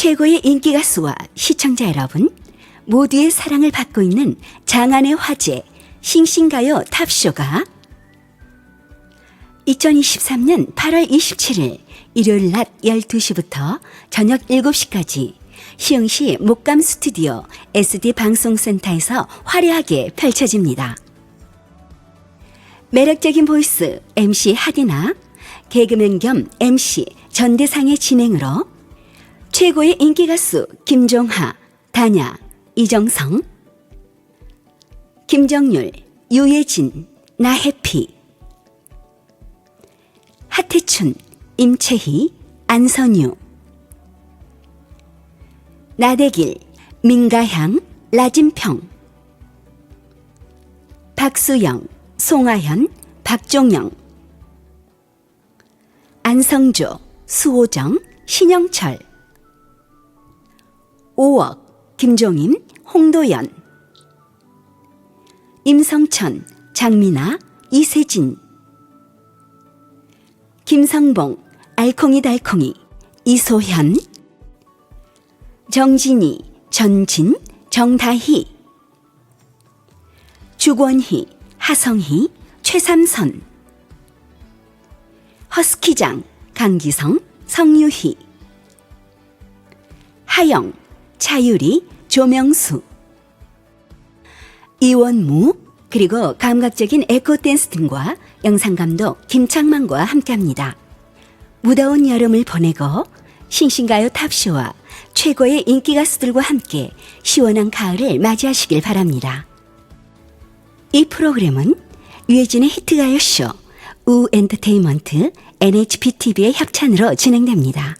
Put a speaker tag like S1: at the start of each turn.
S1: 최고의 인기 가수와 시청자 여러분, 모두의 사랑을 받고 있는 장안의 화제 싱싱가요 탑쇼가 2023년 8월 27일 일요일 낮 12시부터 저녁 7시까지 시흥시 목감 스튜디오 SD 방송센터에서 화려하게 펼쳐집니다. 매력적인 보이스 MC 하디나 개그맨 겸 MC 전대상의 진행으로 최고의 인기 가수 김종하, 다냐, 이정성, 김정률, 유예진, 나해피, 하태춘, 임채희, 안선유, 나대길, 민가향, 라진평, 박수영, 송하현, 박종영, 안성조, 수호정, 신영철, 5억, 김종임, 홍도연, 임성천, 장민아, 이세진, 김성봉, 알콩이 달콩이, 이소현, 정진희, 전진, 정다희, 주권희, 하성희, 최삼선, 허스키장, 강기성, 성유희, 하영, 차유리, 조명수, 이원무, 그리고 감각적인 에코댄스 등과 영상감독 김창만과 함께합니다. 무더운 여름을 보내고 싱싱가요 탑쇼와 최고의 인기 가수들과 함께 시원한 가을을 맞이하시길 바랍니다. 이 프로그램은 유해진의 히트가요쇼, 우 엔터테인먼트, NHPTV의 협찬으로 진행됩니다.